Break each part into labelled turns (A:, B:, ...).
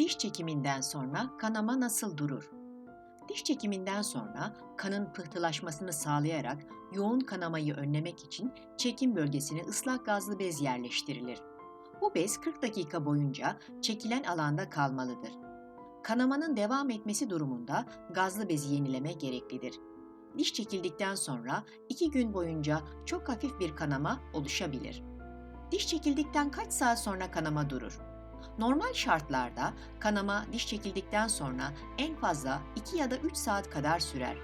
A: Diş çekiminden sonra kanama nasıl durur? Diş çekiminden sonra kanın pıhtılaşmasını sağlayarak yoğun kanamayı önlemek için çekim bölgesine ıslak gazlı bez yerleştirilir. Bu bez 40 dakika boyunca çekilen alanda kalmalıdır. Kanamanın devam etmesi durumunda gazlı bezi yenileme gereklidir. Diş çekildikten sonra 2 gün boyunca çok hafif bir kanama oluşabilir. Diş çekildikten kaç saat sonra kanama durur? Normal şartlarda kanama diş çekildikten sonra en fazla 2 ya da 3 saat kadar sürer.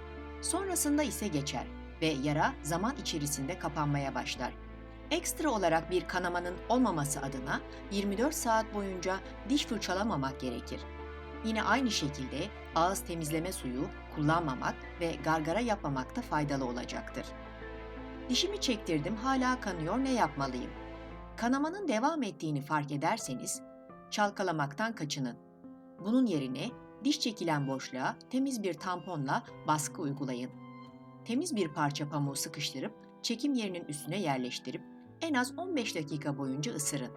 A: Sonrasında ise geçer ve yara zaman içerisinde kapanmaya başlar. Ekstra olarak bir kanamanın olmaması adına 24 saat boyunca diş fırçalamamak gerekir. Yine aynı şekilde ağız temizleme suyu kullanmamak ve gargara yapmamak da faydalı olacaktır. Dişimi çektirdim hala kanıyor ne yapmalıyım? Kanamanın devam ettiğini fark ederseniz çalkalamaktan kaçının. Bunun yerine diş çekilen boşluğa temiz bir tamponla baskı uygulayın. Temiz bir parça pamuğu sıkıştırıp çekim yerinin üstüne yerleştirip en az 15 dakika boyunca ısırın.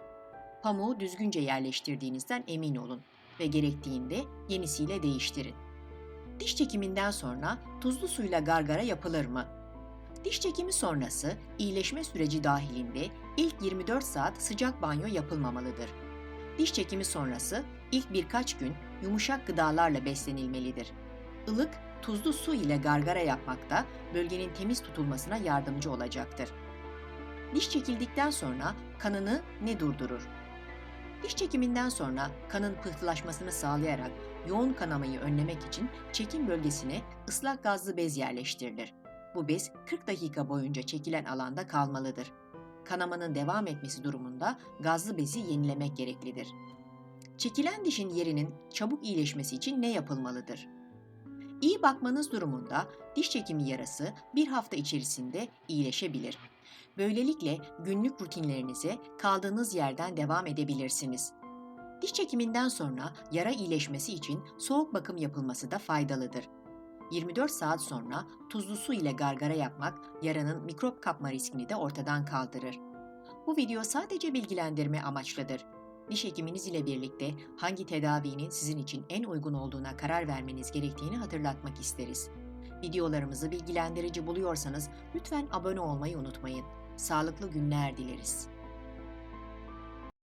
A: Pamuğu düzgünce yerleştirdiğinizden emin olun ve gerektiğinde yenisiyle değiştirin. Diş çekiminden sonra tuzlu suyla gargara yapılır mı? Diş çekimi sonrası iyileşme süreci dahilinde ilk 24 saat sıcak banyo yapılmamalıdır. Diş çekimi sonrası ilk birkaç gün yumuşak gıdalarla beslenilmelidir. Ilık, tuzlu su ile gargara yapmak da bölgenin temiz tutulmasına yardımcı olacaktır. Diş çekildikten sonra kanını ne durdurur? Diş çekiminden sonra kanın pıhtılaşmasını sağlayarak yoğun kanamayı önlemek için çekim bölgesine ıslak gazlı bez yerleştirilir. Bu bez 40 dakika boyunca çekilen alanda kalmalıdır. Kanamanın devam etmesi durumunda gazlı bezi yenilemek gereklidir. Çekilen dişin yerinin çabuk iyileşmesi için ne yapılmalıdır? İyi bakmanız durumunda diş çekimi yarası bir hafta içerisinde iyileşebilir. Böylelikle günlük rutinlerinize kaldığınız yerden devam edebilirsiniz. Diş çekiminden sonra yara iyileşmesi için soğuk bakım yapılması da faydalıdır. 24 saat sonra tuzlu su ile gargara yapmak yaranın mikrop kapma riskini de ortadan kaldırır. Bu video sadece bilgilendirme amaçlıdır. Diş hekiminiz ile birlikte hangi tedavinin sizin için en uygun olduğuna karar vermeniz gerektiğini hatırlatmak isteriz. Videolarımızı bilgilendirici buluyorsanız lütfen abone olmayı unutmayın. Sağlıklı günler dileriz.